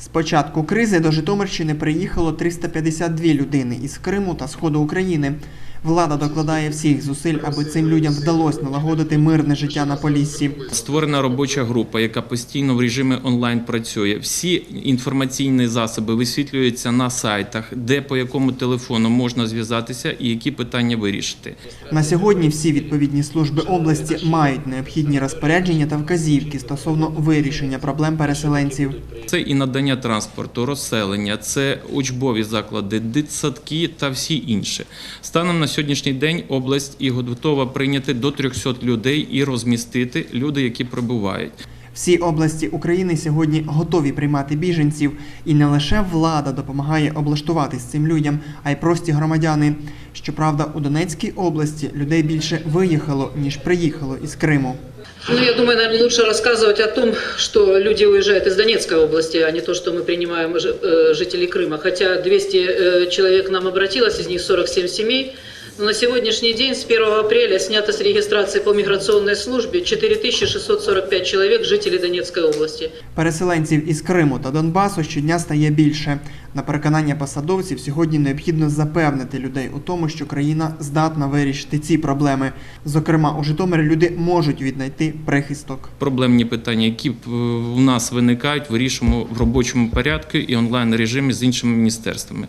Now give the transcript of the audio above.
З початку кризи до Житомирщини приїхало 352 людини із Криму та Сходу України. Влада докладає всіх зусиль, аби цим людям вдалося налагодити мирне життя на Поліссі. Створена робоча група, яка постійно в режимі онлайн працює. Всі інформаційні засоби висвітлюються на сайтах, де по якому телефону можна зв'язатися і які питання вирішити. На сьогодні всі відповідні служби області мають необхідні розпорядження та вказівки стосовно вирішення проблем переселенців. Це і надання транспорту, розселення, це учбові заклади, дитсадки та всі інші. Станом на сьогоднішній день область і готова прийняти до 300 людей і розмістити люди, які прибувають. Всі області України сьогодні готові приймати біженців, і не лише влада допомагає облаштуватись цим людям, а й прості громадяни. Щоправда, у Донецькій області людей більше виїхало ніж приїхало із Криму. Ну, я думаю, наверное, лучше рассказывать о том, что люди уезжают из Донецкой области, а не то, что мы принимаем жи- э, жителей Крыма. Хотя 200 э, человек к нам обратилось, из них 47 семей. Но на сегодняшний день с 1 апреля снято с регистрации по миграционной службе 4645 человек, жителей Донецкой области. Переселенців із Криму та Донбасу щодня стає більше. На переконання посадовців сьогодні необхідно запевнити людей у тому, що країна здатна вирішити ці проблеми. Зокрема, у Житомирі люди можуть віднайти прихисток. Проблемні питання, які е, у нас виникають, вирішуємо в робочому порядку і онлайн режимі з іншими міністерствами.